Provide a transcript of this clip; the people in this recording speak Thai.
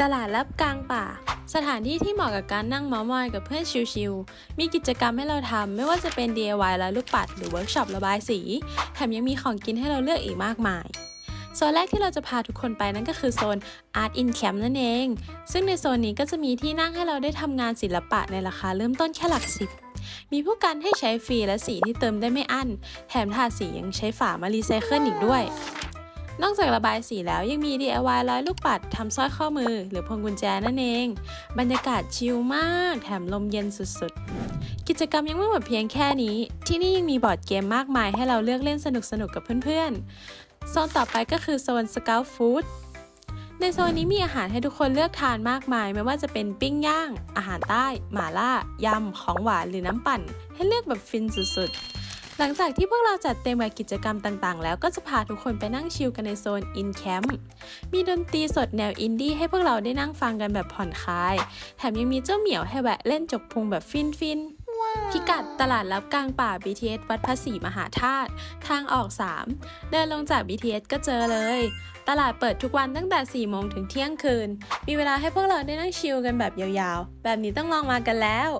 ตลาดลับกลางป่า สถานที่ที่เหมาะกับการนั่งเมาท์มอยกับเพื่อนชิลๆ มีกิจกรรมให้เราทำไม่ว่าจะเป็น DIY และลูกปัดหรือเวิร์กช็อประบายสี แถมยังมีของกินให้เราเลือกอีกมากมาย โซนแรกที่เราจะพาทุกคนไปนั่นก็คือโซน Art in Camp นั่นเอง ซึ่งในโซนนี้ก็จะมีที่นั่งให้เราได้ทำงานศิลปะในราคาเริ่มต้นแค่หลักสิบ มีผู้กันให้ใช้ฟรีและสีที่เติมได้ไม่อั้น แถมถาสียังใช้ฝามารีไซเคิลอีกด้วย นอกจากระบายสีแล้วยังมี DIY ร้อยลูกปัดทำสร้อยข้อมือ หรือพวงกุญแจนั่นเอง บรรยากาศชิลมาก แถมลมเย็นสุดๆ กิจกรรมยังไม่หมดเพียงแค่นี้ ที่นี่ยังมีบอร์ดเกมมากมายให้เราเลือกเล่นสนุกๆกับเพื่อนๆโซนต่อไปก็คือโซน Scout Food ในโซนนี้มีอาหารให้ทุกคนเลือกทานมากมาย ไม่ว่าจะเป็นปิ้งย่าง อาหารใต้ หม่าล่า ยำ ของหวานหรือน้ำปั่น ให้เลือกแบบฟินสุดๆ หลังจากที่พวกเราจัดเต็มกับกิจกรรมต่างๆ แล้วก็จะพาทุกคนไปนั่งชิลกันในโซน In Camp มีดนตรีสดแนวอินดี้ให้พวกเราได้นั่งฟังกันแบบผ่อนคลาย แถมยังมีเจ้าเหมียวให้แวะเล่นจกพุงแบบฟินๆพิกัดตลาดลับกลางป่า BTS วัดพระศรีมหาธาตุทางออก 3 เดินลงจาก BTS ก็เจอเลย ตลาดเปิดทุกวันตั้งแต่ 4 โมงถึงเที่ยงคืน มีเวลาให้พวกเราได้นั่งชิลกันแบบยาวๆ แบบนี้ต้องลองมากันแล้ว